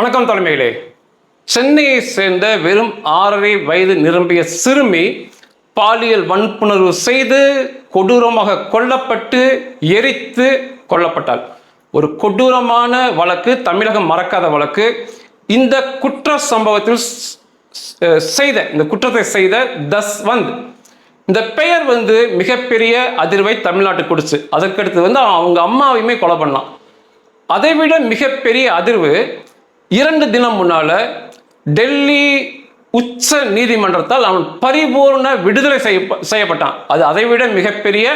வணக்கம் தலைமையிலே சென்னையை சேர்ந்த வெறும் ஆறரை வயது நிரம்பிய சிறுமி பாலியல் வன்புணர்வு செய்து கொடூரமாக கொல்லப்பட்டு எரித்து கொல்லப்பட்டாள். ஒரு கொடூரமான வழக்கு தமிழகம் மறக்காத வழக்கு. இந்த குற்ற சம்பவத்தில் செய்த இந்த குற்றத்தை செய்த தஸ்வந்த். இந்த பெயர் வந்து மிகப்பெரிய அதிர்வை தமிழ்நாட்டுக்கு கொடுத்து அதற்கடுத்து வந்து அவங்க அம்மாவையுமே கொலை பண்ணலாம். அதை விட மிகப்பெரிய அதிர்வு இரண்டு தினம் முன்னால டெல்லி உச்ச நீதிமன்றத்தால் அவன் பரிபூர்ண விடுதலை செய்ய செய்யப்பட்டான். அது அதை விட மிகப்பெரிய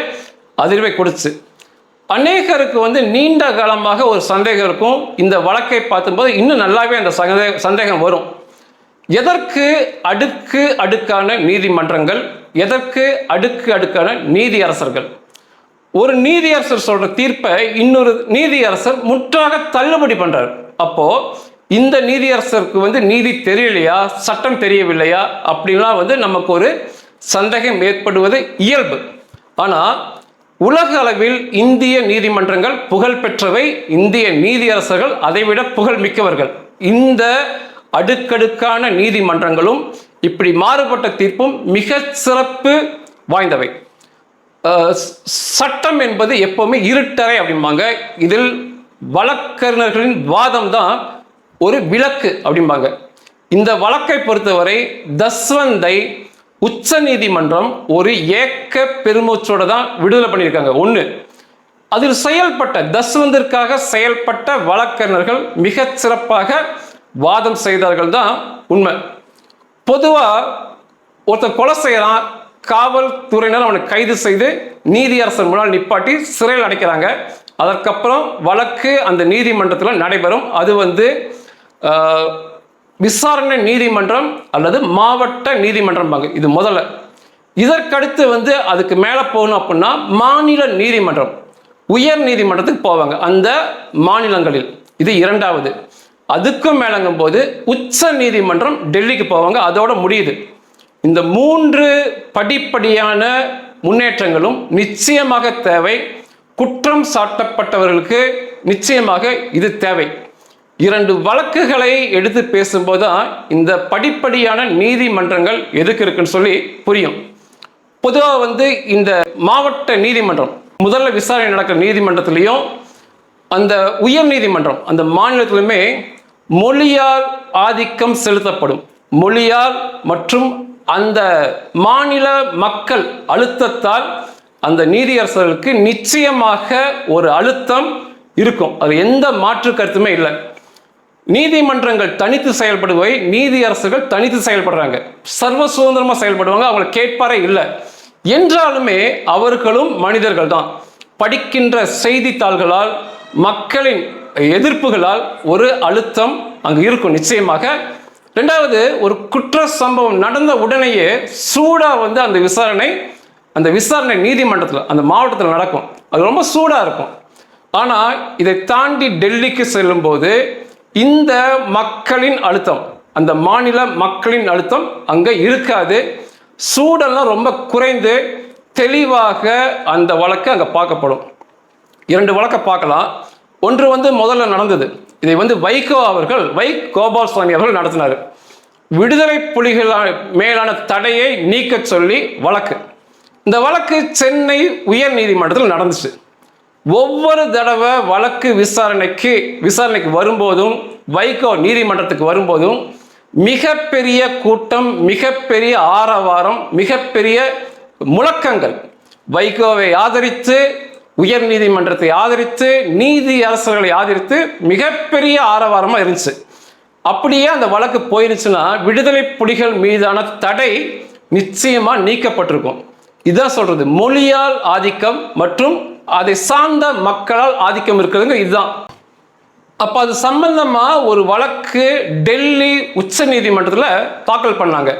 அதிர்வை கொடுத்து. அநேகருக்கு வந்து நீண்ட காலமாக ஒரு சந்தேகம் இருக்கும். இந்த வழக்கை பார்த்தும்போது இன்னும் நல்லாவே அந்த சந்தே சந்தேகம் வரும். எதற்கு அடுக்கு அடுக்கான நீதிமன்றங்கள்? எதற்கு அடுக்கு அடுக்கான நீதியரசர்கள்? ஒரு நீதியரசர் சொல்ற தீர்ப்பை இன்னொரு நீதியரசர் முற்றாக தள்ளுபடி பண்றார். அப்போ இந்த நீதியரசருக்கு வந்து நீதி தெரியலையா? சட்டம் தெரியவில்லையா? அப்படின்லாம் வந்து நமக்கு ஒரு சந்தேகம் ஏற்படுவது இயல்பு. ஆனால் உலக அளவில் இந்திய நீதிமன்றங்கள் புகழ் பெற்றவை இந்திய நீதியரசர்கள் அதைவிட புகழ் மிக்கவர்கள். இந்த அடுக்கடுக்கான நீதிமன்றங்களும் இப்படி மாறுபட்ட தீர்ப்பும் மிக சிறப்பு வாய்ந்தவை. சட்டம் என்பது எப்போவுமே இருட்டறை அப்படிம்பாங்க. இதில் வழக்கறிஞர்களின் வாதம் தான் ஒரு விளக்கு அப்படிம்பாங்க. இந்த வழக்கை பொறுத்தவரை தஸ்வந்தை உச்ச நீதிமன்றம் ஒரு ஏக்க பெருமூச்சோட தான் விடுதலை பண்ணியிருக்காங்க. ஒன்று அதில் செயல்பட்ட தஸ்வந்திற்காக செயல்பட்ட வழக்கறிஞர்கள் மிகச் சிறப்பாக வாதம் செய்தார்கள் தான் உண்மை. பொதுவாக ஒருத்தர் கொலை செய்கிறான் காவல்துறையினர் அவனை கைது செய்து நீதியரசர் முன்னால் நிப்பாட்டி சிறையில் அடைக்கிறாங்க. அதற்கப்புறம் வழக்கு அந்த நீதிமன்றத்தில் நடைபெறும். அது வந்து விசாரணை நீதிமன்றம் அல்லது மாவட்ட நீதிமன்றம்பாங்க இது முதல்ல. இதற்கடுத்து வந்து அதுக்கு மேலே போகணும் அப்படின்னா மாநில நீதிமன்றம் உயர் நீதிமன்றத்துக்கு போவாங்க அந்த மாநிலங்களில். இது இரண்டாவது. அதுக்கும் மேலங்கும் போது உச்ச நீதிமன்றம் டெல்லிக்கு போவாங்க அதோட முடியுது. இந்த மூன்று படிப்படியான முன்னேற்றங்களும் நிச்சயமாக தேவை. குற்றம் சாட்டப்பட்டவர்களுக்கு நிச்சயமாக இது தேவை. இரண்டு வழக்குகளை எடுத்து பேசும்போது தான் இந்த படிப்படியான நீதிமன்றங்கள் எதுக்கு இருக்குன்னு சொல்லி புரியும். பொதுவாக வந்து இந்த மாவட்ட நீதிமன்றம் முதல்ல விசாரணை நடக்கிற நீதிமன்றத்திலையும் அந்த உயர் நீதிமன்றம் அந்த மாநிலத்திலுமே மொழியால் ஆதிக்கம் செலுத்தப்படும். மொழியால் மற்றும் அந்த மாநில மக்கள் அழுத்தத்தால் அந்த நீதியரசர்களுக்கு நிச்சயமாக ஒரு அழுத்தம் இருக்கும். அது எந்த மாற்று கருத்துமே இல்லை. நீதிமன்றங்கள் தனித்து செயல்படுவை நீதியரசுகள் தனித்து செயல்படுறாங்க. சர்வ சுதந்திரமாக செயல்படுவாங்க அவங்களை கேட்பாரே இல்லை. என்றாலுமே அவர்களும் மனிதர்கள் தான் படிக்கின்ற செய்தித்தாள்களால் மக்களின் எதிர்ப்புகளால் ஒரு அழுத்தம் அங்கு இருக்கும் நிச்சயமாக. ரெண்டாவது ஒரு குற்ற சம்பவம் நடந்த உடனேயே சூடாக வந்து அந்த விசாரணை அந்த விசாரணை நீதிமன்றத்தில் அந்த மாவட்டத்தில் நடக்கும். அது ரொம்ப சூடாக இருக்கும். ஆனால் இதை தாண்டி டெல்லிக்கு செல்லும்போது இந்த மக்களின் அழுத்தம் அந்த மாநில மக்களின் அழுத்தம் அங்கே இருக்காது. சூடெல்லாம் ரொம்ப குறைந்து தெளிவாக அந்த வழக்கு அங்கே பார்க்கப்படும். இரண்டு வழக்கை பார்க்கலாம். ஒன்று வந்து முதல்ல நடந்தது. இதை வந்து வைகோ அவர்கள் வை கோபால்சாமி அவர்கள் நடத்தினார். விடுதலை புலிகள் மேலான தடையை நீக்கச் சொல்லி வழக்கு. இந்த வழக்கு சென்னை உயர் நீதிமன்றத்தில் நடந்துச்சு. ஒவ்வொரு தடவை வழக்கு விசாரணைக்கு விசாரணைக்கு வரும்போதும் வைகோ நீதிமன்றத்துக்கு வரும்போதும் மிகப்பெரிய கூட்டம் மிகப்பெரிய ஆரவாரம் மிகப்பெரிய முழக்கங்கள். வைகோவை ஆதரித்து உயர் நீதிமன்றத்தை ஆதரித்து நீதி அரசர்களை ஆதரித்து மிகப்பெரிய ஆரவாரமாக இருந்துச்சு. அப்படியே அந்த வழக்கு போயிருச்சுன்னா விடுதலை புலிகள் மீதான தடை நிச்சயமாக நீக்கப்பட்டிருக்கும். இதான் சொல்கிறது மொழியால் ஆதிக்கம் மற்றும் அதை சார்ந்த மக்களால் ஆதிக்கம் இருக்கிறதுங்க இதுதான். அப்ப அது சம்பந்தமா ஒரு வழக்கு டெல்லி உச்ச நீதிமன்றத்தில் தாக்கல் பண்ணாங்க.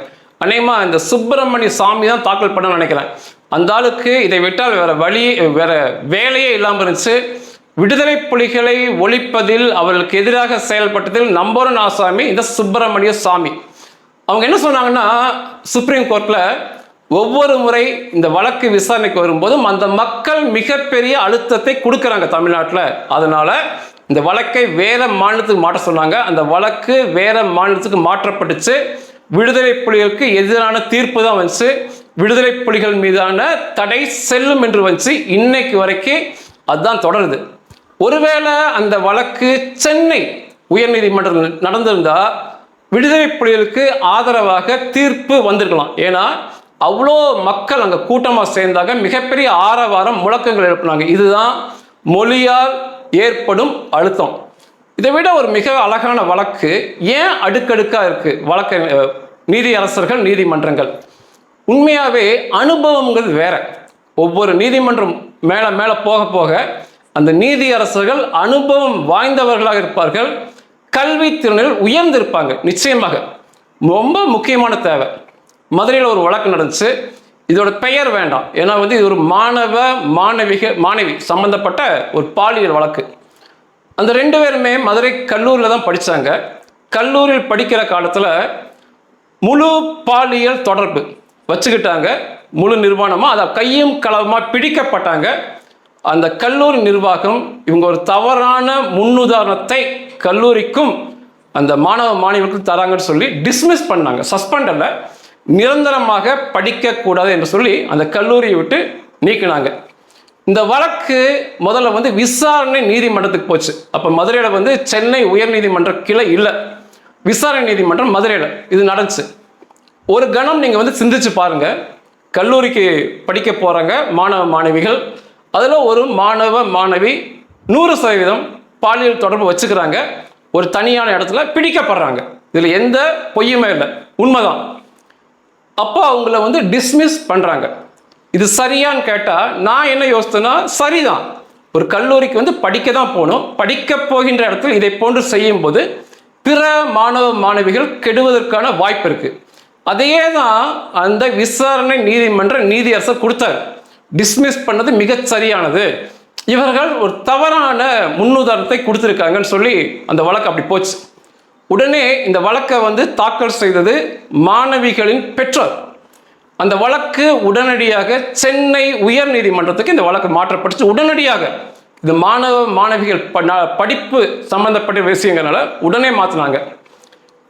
அநேகமா இந்த சுப்பிரமணிய சாமி தான் தாக்கல் பண்ண நினைக்கிறேன். அந்த ஆளுக்கு இதை விட்டால் வேற வழி வேற வேலையே இல்லாமல் இருந்துச்சு. விடுதலை புலிகளை ஒழிப்பதில் அவர்களுக்கு எதிராக செயல்பட்டதில் நம்பர் ஒன் ஆசாமி இந்த சுப்பிரமணிய சாமி. அவங்க என்ன சொன்னாங்கன்னா சுப்ரீம் கோர்ட்ல ஒவ்வொரு முறை இந்த வழக்கு விசாரணைக்கு வரும்போதும் அந்த மக்கள் மிகப்பெரிய அழுத்தத்தை கொடுக்குறாங்க தமிழ்நாட்டில். அதனால இந்த வழக்கை வேற மாநிலத்துக்கு மாற்ற சொன்னாங்க. அந்த வழக்கு வேற மாநிலத்துக்கு மாற்றப்பட்டுச்சு. விடுதலை புலிகளுக்கு எதிரான தீர்ப்பு தான் வந்துச்சு. விடுதலை புலிகள் மீதான தடை செல்லும் என்று வந்துச்சு. இன்னைக்கு வரைக்கும் அதுதான் தொடருது. ஒருவேளை அந்த வழக்கு சென்னை உயர்நீதிமன்றம் நடந்திருந்தா விடுதலை புலிகளுக்கு ஆதரவாக தீர்ப்பு வந்திருக்கலாம். ஏன்னா அவ்வளோ மக்கள் அங்கே கூட்டமாக சேர்ந்தாங்க. மிகப்பெரிய ஆரவாரம் முழக்கங்கள் எழுப்பினாங்க. இதுதான் மொழியால் ஏற்படும் அழுத்தம். இதை விட ஒரு மிக அழகான வழக்கு ஏன் அடுக்கடுக்காக இருக்கு? வழக்க நீதியரசர்கள் நீதிமன்றங்கள். உண்மையாகவே அனுபவங்கள் வேற. ஒவ்வொரு நீதிமன்றம் மேலே மேலே போக போக அந்த நீதியரசர்கள் அனுபவம் வாய்ந்தவர்களாக இருப்பார்கள். கல்வி திறனில் உயர்ந்திருப்பாங்க. நிச்சயமாக. ரொம்ப முக்கியமான தேவை. மதுரையில் ஒரு வழக்கு நடந்துச்சு. இதோட பெயர் வேண்டாம். ஏன்னா வந்து இது ஒரு மாணவ மாணவிக மாணவி சம்பந்தப்பட்ட ஒரு பாலியல் வழக்கு. அந்த ரெண்டு பேருமே மதுரை கல்லூரியில் தான் படித்தாங்க கல்லூரியில் படிக்கிற காலத்தில் முழு பாலியல் தொடர்பு வச்சுக்கிட்டாங்க. முழு நிர்வாணமாக அதை கையும் களவுமாக பிடிக்கப்பட்டாங்க. அந்த கல்லூரி நிர்வாகம் இவங்க ஒரு தவறான முன்னுதாரணத்தை கல்லூரிக்கும் அந்த மாணவ மாணவிகளுக்கும் தராங்கன்னு சொல்லி டிஸ்மிஸ் பண்ணாங்க. சஸ்பெண்ட் இல்லை நிரந்தரமாக படிக்கக்கூடாது என்று சொல்லி அந்த கல்லூரியை விட்டு நீக்கினாங்க. இந்த வழக்கு முதல்ல வந்து விசாரணை நீதிமன்றத்துக்கு போச்சு. அப்போ மதுரையில் வந்து சென்னை உயர்நீதிமன்ற கிளை இல்லை. விசாரணை நீதிமன்றம் மதுரையில் இது நடந்துச்சு. ஒரு கணம் நீங்கள் வந்து சிந்திச்சு பாருங்கள் கல்லூரிக்கு படிக்க போகிறாங்க மாணவ மாணவிகள். அதில் ஒரு மாணவ மாணவி நூறு சதவீதம் பாலியல் தொடர்பு வச்சுக்கிறாங்க. ஒரு தனியான இடத்துல பிடிக்கப்படுறாங்க. இதில் எந்த பொய்யுமே இல்லை. உண்மைதான். அப்போ அவங்கள வந்து டிஸ்மிஸ் பண்ணுறாங்க இது சரியான்னு கேட்டால் நான் என்ன யோசித்தேன்னா சரிதான். ஒரு கல்லூரிக்கு வந்து படிக்க தான் போகணும். படிக்க போகின்ற இடத்துல இதை போன்று செய்யும்போது பிற மாணவ மாணவிகள் கெடுவதற்கான வாய்ப்பு இருக்குது அதையே தான் அந்த விசாரணை நீதிமன்ற நீதியரசர் கொடுத்தார். டிஸ்மிஸ் பண்ணது மிகச் சரியானது. இவர்கள் ஒரு தவறான முன்னுதாரணத்தை கொடுத்துருக்காங்கன்னு சொல்லி அந்த வழக்கு அப்படி போச்சு. உடனே இந்த வழக்கை வந்து தாக்கல் செய்தது மாணவிகளின் பெற்றோர். அந்த வழக்கு உடனடியாக சென்னை உயர் நீதிமன்றத்துக்கு இந்த வழக்கு மாற்றப்பட்டுச்சு. உடனடியாக இது மாணவ மாணவிகள் ப- படிப்பு சம்பந்தப்பட்ட விஷயங்களால உடனே மாற்றினாங்க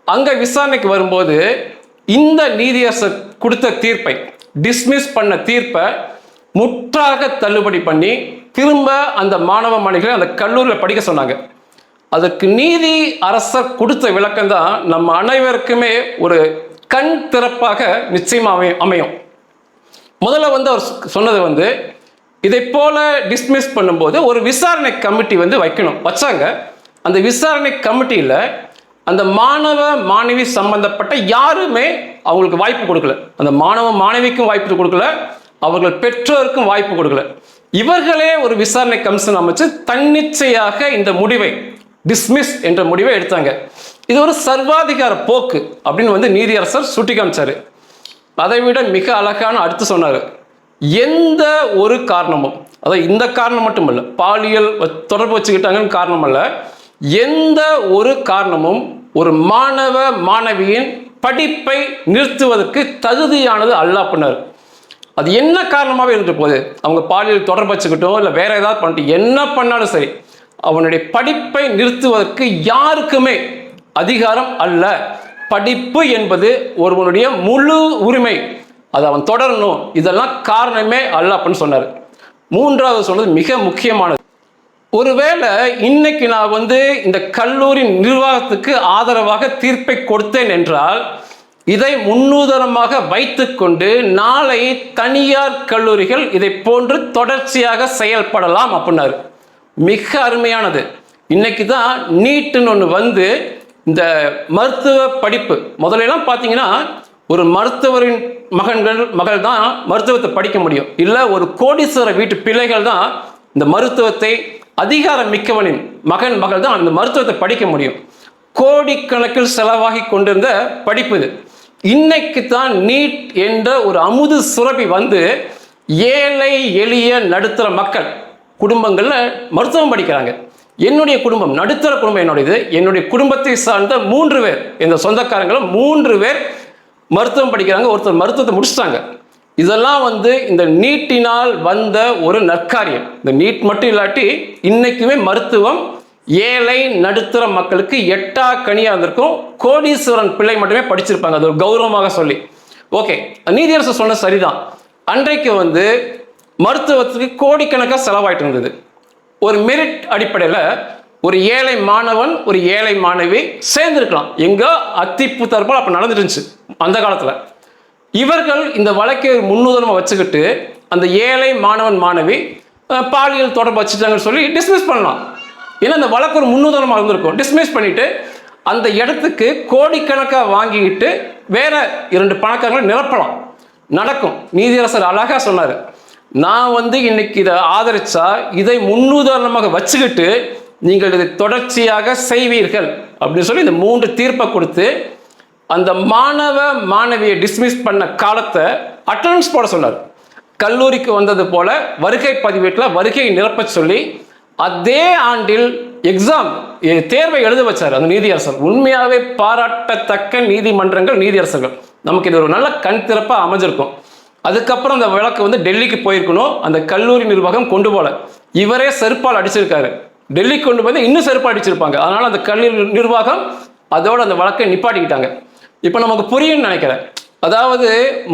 அங்கே விசாரணைக்கு வரும்போது இந்த நீதியரசர் கொடுத்த தீர்ப்பை டிஸ்மிஸ் பண்ண தீர்ப்பை முற்றாக தள்ளுபடி பண்ணி திரும்ப அந்த மாணவ மாணவிகளை அந்த கல்லூரியில் படிக்க சொன்னாங்க. அதுக்கு நீதி அரசர் கொடுத்த விளக்கம் தான் நம்ம அனைவருக்குமே ஒரு கண் திறப்பாக நிச்சயமாக அமையும் அமையும். முதல்ல வந்து அவர் சொன்னது வந்து இதை போல டிஸ்மிஸ் பண்ணும்போது ஒரு விசாரணை கமிட்டி வந்து வைக்கணும். வச்சாங்க. அந்த விசாரணை கமிட்டியில் அந்த மாணவ மாணவி சம்பந்தப்பட்ட யாருமே அவங்களுக்கு வாய்ப்பு கொடுக்கல. அந்த மாணவ மாணவிக்கும் வாய்ப்பு கொடுக்கல. அவர்கள் பெற்றோருக்கும் வாய்ப்பு கொடுக்கல. இவர்களே ஒரு விசாரணை கமிஷன் அமைச்சு தன்னிச்சையாக இந்த முடிவை டிஸ்மிஸ் என்ற முடிவை எடுத்தாங்க. இது ஒரு சர்வாதிகார போக்கு அப்படின்னு வந்து நீதியரசர் சுட்டி காமிச்சார் அதை விட மிக அழகான அடுத்து சொன்னார். எந்த ஒரு காரணமும் அதாவது இந்த காரணம் மட்டும் இல்லை பாலியல் வ- தொடர்பு வச்சுக்கிட்டாங்கன்னு காரணம் அல்ல எந்த ஒரு காரணமும் ஒரு மாணவ மாணவியின் படிப்பை நிறுத்துவதற்கு தகுதியானது அல்ல பண்ணார் அது என்ன காரணமாகவே இருந்துட்டு போகுது? அவங்க பாலியல் தொடர்பு வச்சுக்கிட்டோம் இல்லை வேற ஏதாவது பண்ணிட்டு என்ன பண்ணாலும் சரி அவனுடைய படிப்பை நிறுத்துவதற்கு யாருக்குமே அதிகாரம் அல்ல. படிப்பு என்பது ஒருவனுடைய முழு உரிமை. அதை அவன் தொடரணும். இதெல்லாம் காரணமே அல்ல அப்படின்னு சொன்னார். மூன்றாவது சொன்னது மிக முக்கியமானது. ஒருவேளை இன்னைக்கு நான் வந்து இந்த கல்லூரி நிர்வாகத்துக்கு ஆதரவாக தீர்ப்பை கொடுத்தேன் என்றால் இதை முன்னுதாரணமாக வைத்துக்கொண்டு நாளை தனியார் கல்லூரிகள் இதை போன்று தொடர்ச்சியாக செயல்படலாம் அப்படின்னாரு. மிக அருமையானது. இன்னைக்கு தான் நீட்டுன்னு ஒன்று வந்து இந்த மருத்துவ படிப்பு. முதலெல்லாம் பார்த்தீங்கன்னா ஒரு மருத்துவரின் மகன்கள் மகள் தான் மருத்துவத்தை படிக்க முடியும். இல்லை ஒரு கோடீஸ்வர வீட்டு பிள்ளைகள் தான் இந்த மருத்துவத்தை அதிகாரம் மிக்கவனின் மகன் மகள் தான் அந்த மருத்துவத்தை படிக்க முடியும். கோடிக்கணக்கில் செலவாகி கொண்டிருந்த படிப்பு இது. இன்னைக்கு தான் நீட் என்ற ஒரு அமுது சுரபி வந்து ஏழை எளிய நடுத்தர மக்கள் குடும்பங்களில் மருத்துவம் படிக்கிறாங்க. என்னுடைய குடும்பம் நடுத்தர குடும்பம் என்னுடையது. என்னுடைய குடும்பத்தை சார்ந்த மூன்று பேர் இந்த சொந்தக்காரங்களும் மூன்று பேர் மருத்துவம் படிக்கிறாங்க. ஒருத்தர் மருத்துவத்தை முடிச்சிட்டாங்க. இதெல்லாம் வந்து இந்த நீட்டினால் வந்த ஒரு நற்காரியம். இந்த நீட் மட்டும் இல்லாட்டி இன்னைக்குமே மருத்துவம் ஏழை நடுத்தர மக்களுக்கு எட்டா கனியாக இருந்திருக்கும். கோடீஸ்வரன் பிள்ளை மட்டுமே படிச்சிருப்பாங்க. அது ஒரு கௌரவமாக சொல்லி. ஓகே நீதியரசு சொன்ன சரிதான். அன்றைக்கு வந்து மருத்துவத்துக்கு கோடிக்கணக்காக செலவாயிட்டு இருந்தது ஒரு மெரிட் அடிப்படையில் ஒரு ஏழை மாணவன் ஒரு ஏழை மாணவி சேர்ந்துருக்கலாம். எங்கோ? அத்திப்பு தரப்போல் அப்போ நடந்துட்டு இருந்துச்சு அந்த காலத்தில். இவர்கள் இந்த வழக்கை ஒரு முன்னுதாரணமாக வச்சுக்கிட்டு அந்த ஏழை மாணவன் மாணவி பாலியல் தொடர்பு வச்சுட்டாங்கன்னு சொல்லி டிஸ்மிஸ் பண்ணலாம். ஏன்னா அந்த வழக்கு ஒரு முன்னுதாரணமாக இருந்திருக்கும். டிஸ்மிஸ் பண்ணிட்டு அந்த இடத்துக்கு கோடிக்கணக்காக வாங்கிக்கிட்டு வேற இரண்டு பணக்காரங்களை நிரப்பலாம். நடக்கும். நீதியரசர் அழகாக சொன்னார். நான் வந்து இன்னைக்கு இதை ஆதரிச்சா இதை முன்னுதாரணமாக வச்சுக்கிட்டு நீங்கள் இதை தொடர்ச்சியாக செய்வீர்கள் அப்படின்னு சொல்லி இந்த மூன்று தீர்ப்பை கொடுத்து அந்த மாணவ மாணவியை டிஸ்மிஸ் பண்ண காலத்தை அட்டண்டன்ஸ் போட சொன்னார். கல்லூரிக்கு வந்தது போல வருகை பதிவேட்டில் வருகையை நிரப்ப சொல்லி அதே ஆண்டில் எக்ஸாம் தேர்வை எழுத வச்சார் அந்த நீதியரசர். உண்மையாகவே பாராட்டத்தக்க நீதிமன்றங்கள் நீதியரசர்கள். நமக்கு இது ஒரு நல்ல கண் திறப்பாக அமைஞ்சிருக்கும். அதுக்கப்புறம் அந்த வழக்கு வந்து டெல்லிக்கு போயிருக்கணும். அந்த கல்லூரி நிர்வாகம் கொண்டு போல. இவரே செருப்பால் அடிச்சிருக்காரு. டெல்லிக்கு கொண்டு போய் இன்னும் செருப்பால் அடிச்சிருப்பாங்க. அதனால அந்த கல்லூரி நிர்வாகம் அதோட அந்த வழக்கை நிப்பாட்டிக்கிட்டாங்க. இப்போ நமக்கு புரியும்னு நினைக்கிறேன். அதாவது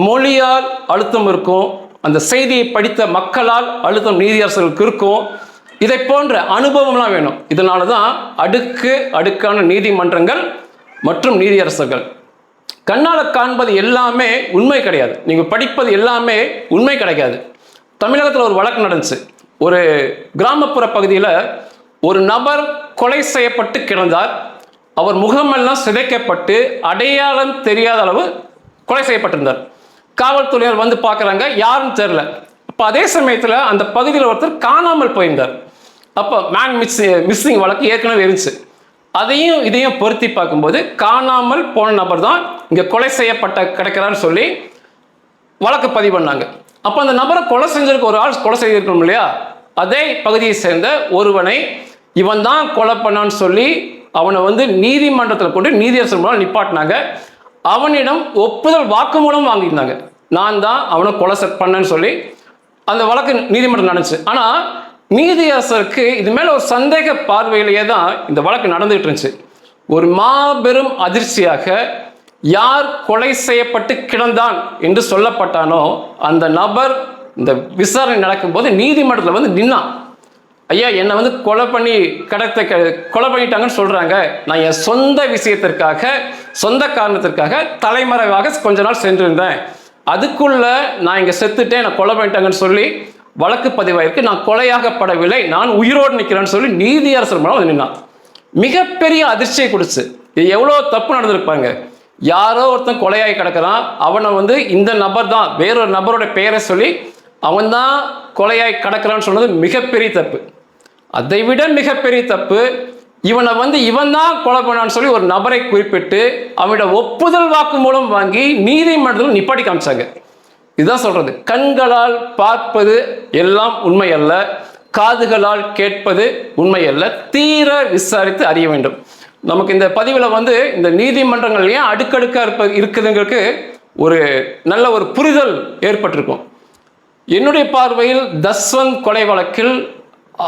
மொழியால் அழுத்தம் இருக்கும். அந்த செய்தியை படித்த மக்களால் அழுத்தம் நீதியரசர்களுக்கு இருக்கும். இதை போன்ற அனுபவம்லாம் வேணும். இதனால தான் அடுக்கு அடுக்கான நீதிமன்றங்கள் மற்றும் நீதியரசர்கள் கண்ணால் காண்பது எல்லாமே உண்மை கிடையாது. நீங்கள் படிப்பது எல்லாமே உண்மை கிடைக்காது. தமிழகத்தில் ஒரு வழக்கு நடந்துச்சு. ஒரு கிராமப்புற பகுதியில் ஒரு நபர் கொலை செய்யப்பட்டு கிடந்தார். அவர் முகமெல்லாம் சிதைக்கப்பட்டு அடையாளம் தெரியாத அளவு கொலை செய்யப்பட்டிருந்தார். காவல்துறையினர் வந்து பார்க்குறாங்க யாருன்னு தெரில அப்போ அதே சமயத்தில் அந்த பகுதியில் ஒருத்தர் காணாமல் போயிருந்தார். அப்போ மேன் மிஸ் மிஸ்ஸிங் வழக்கு ஏற்கனவே இருந்துச்சு. அதையும் இதையும் பொருத்தி பார்க்கும்போது காணாமல் போன நபர் தான் இங்கே கொலை செய்யப்பட்ட கிடைக்கிறான்னு சொல்லி வழக்கு பதிவு பண்ணாங்க. அப்போ அந்த நபரை கொலை செஞ்சிருக்க ஒரு ஆள் கொலை செய்திருக்கணும் இல்லையா? அதே பகுதியை சேர்ந்த ஒருவனை இவன் தான் கொலை பண்ணான்னு சொல்லி அவனை வந்து நீதிமன்றத்தில் கொண்டு நீதியரசர் மூலம் நிப்பாட்டினாங்க. அவனிடம் ஒப்புதல் வாக்குமூலம் வாங்கியிருந்தாங்க. நான் தான் அவனை கொலை செ- பண்ணேன்னு சொல்லி அந்த வழக்கு நீதிமன்றம் நடந்துச்சு. ஆனால் நீதியரசருக்கு இது மேலே ஒரு சந்தேக பார்வையிலேயே தான் இந்த வழக்கு நடந்துகிட்டு இருந்துச்சு. ஒரு மாபெரும் அதிர்ச்சியாக யார் கொலை செய்யப்பட்டு கிடந்தான் என்று சொல்லப்பட்டானோ அந்த நபர் இந்த விசாரணை நடக்கும்போது நீதிமன்றத்தில் வந்து நின்னான். ஐயா என்னை வந்து கொலை பண்ணி கடத்த க- கொலை பண்ணிட்டாங்கன்னு சொல்கிறாங்க நான் என் சொந்த விஷயத்திற்காக சொந்த காரணத்திற்காக தலைமறைவாக கொஞ்ச நாள் சென்றிருந்தேன். அதுக்குள்ளே நான் இங்கே செத்துட்டேன் நான் கொலை பண்ணிட்டாங்கன்னு சொல்லி வழக்கு பதிவாயிருக்கு. நான் கொலையாகப்படவில்லை. நான் உயிரோடு நிற்கிறேன்னு சொல்லி நீதியரசர் மூலம் நின்றான் நின்னான். மிகப்பெரிய அதிர்ச்சியை கொடுத்து. எவ்வளோ தப்பு நடந்திருப்பாங்க. யாரோ ஒருத்தன் கொலையாகி கிடக்கிறான். அவனை வந்து இந்த நபர் தான் வேறொரு நபரோட பெயரை சொல்லி அவன் தான் கொலையாகி கிடக்கிறான்னு சொன்னது மிகப்பெரிய தப்பு. அதை விட மிகப்பெரிய தப்பு இவனை வந்து இவன் தான் கொலை பண்ணான்னு சொல்லி ஒரு நபரை குறிப்பிட்டு அவனோட ஒப்புதல் வாக்கு மூலம் வாங்கி நீதிமன்றத்தில் நிப்பாட்டி காமிச்சாங்க. இதுதான் சொல்றது. கண்களால் பார்ப்பது எல்லாம் உண்மை அல்ல காதுகளால் கேட்பது உண்மை அல்ல தீர விசாரித்து அறிய வேண்டும். நமக்கு இந்த பதிவில் வந்து இந்த நீதிமன்றங்கள் ஏன் அடுக்கடுக்காக இருப்ப இருக்குதுங்களுக்கு ஒரு நல்ல ஒரு புரிதல் ஏற்பட்டிருக்கும். என்னுடைய பார்வையில் தஸ்வந்த் கொலை வழக்கில்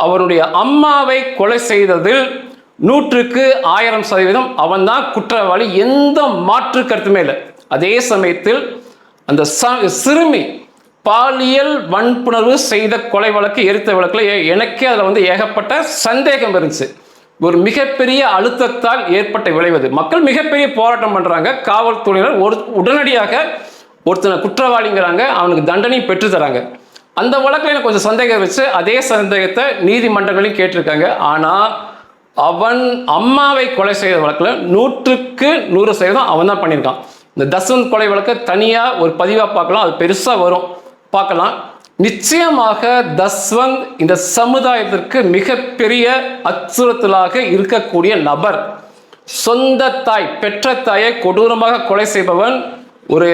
அவருடைய அம்மாவை கொலை செய்ததில் நூற்றுக்கு ஆயிரம் சதவீதம் அவன்தான் குற்றவாளி எந்த மாற்று கருத்துமே இல்லை. அதே சமயத்தில் அந்த சிறுமி பாலியல் வன்புணர்வு செய்த கொலை வழக்கு எரித்த வழக்கில் எனக்கே அதில் வந்து ஏகப்பட்ட சந்தேகம் இருந்துச்சு. ஒரு மிகப்பெரிய அழுத்தத்தால் ஏற்பட்ட விளைவது மக்கள் மிகப்பெரிய போராட்டம் பண்ணுறாங்க காவல்துறையினர் ஒரு உடனடியாக ஒருத்தனை குற்றவாளிங்கிறாங்க. அவனுக்கு தண்டனையும் பெற்று தராங்க அந்த வழக்கில் எனக்கு கொஞ்சம் சந்தேகம் வச்சு அதே சந்தேகத்தை நீதிமன்றங்களையும் கேட்டிருக்காங்க. ஆனால் அவன் அம்மாவை கொலை செய்த வழக்கில் நூற்றுக்கு நூறு சதவீதம் அவன் தான் பண்ணியிருக்கான். இந்த தசவந்த் கொலை வழக்கை தனியாக ஒரு பதிவாக பார்க்கலாம். அது பெருசாக வரும். பார்க்கலாம். நிச்சயமாக தஸ்வந்த் இந்த சமுதாயத்திற்கு மிகப்பெரிய அச்சுறுத்தலாக இருக்கக்கூடிய நபர். சொந்த தாய் பெற்ற தாயை கொடூரமாக கொலை செய்பவன் ஒரு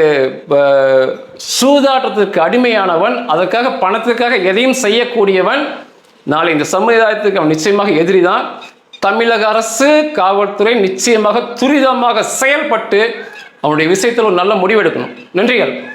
சூதாட்டத்திற்கு அடிமையானவன் அதற்காக பணத்திற்காக எதையும் செய்யக்கூடியவன் நாளை இந்த சமுதாயத்துக்கு அவன் நிச்சயமாக எதிரி தான் தமிழக அரசு காவல்துறை நிச்சயமாக துரிதமாக செயல்பட்டு அவனுடைய விஷயத்தில் ஒரு நல்ல முடிவெடுக்கணும். நன்றிகள்.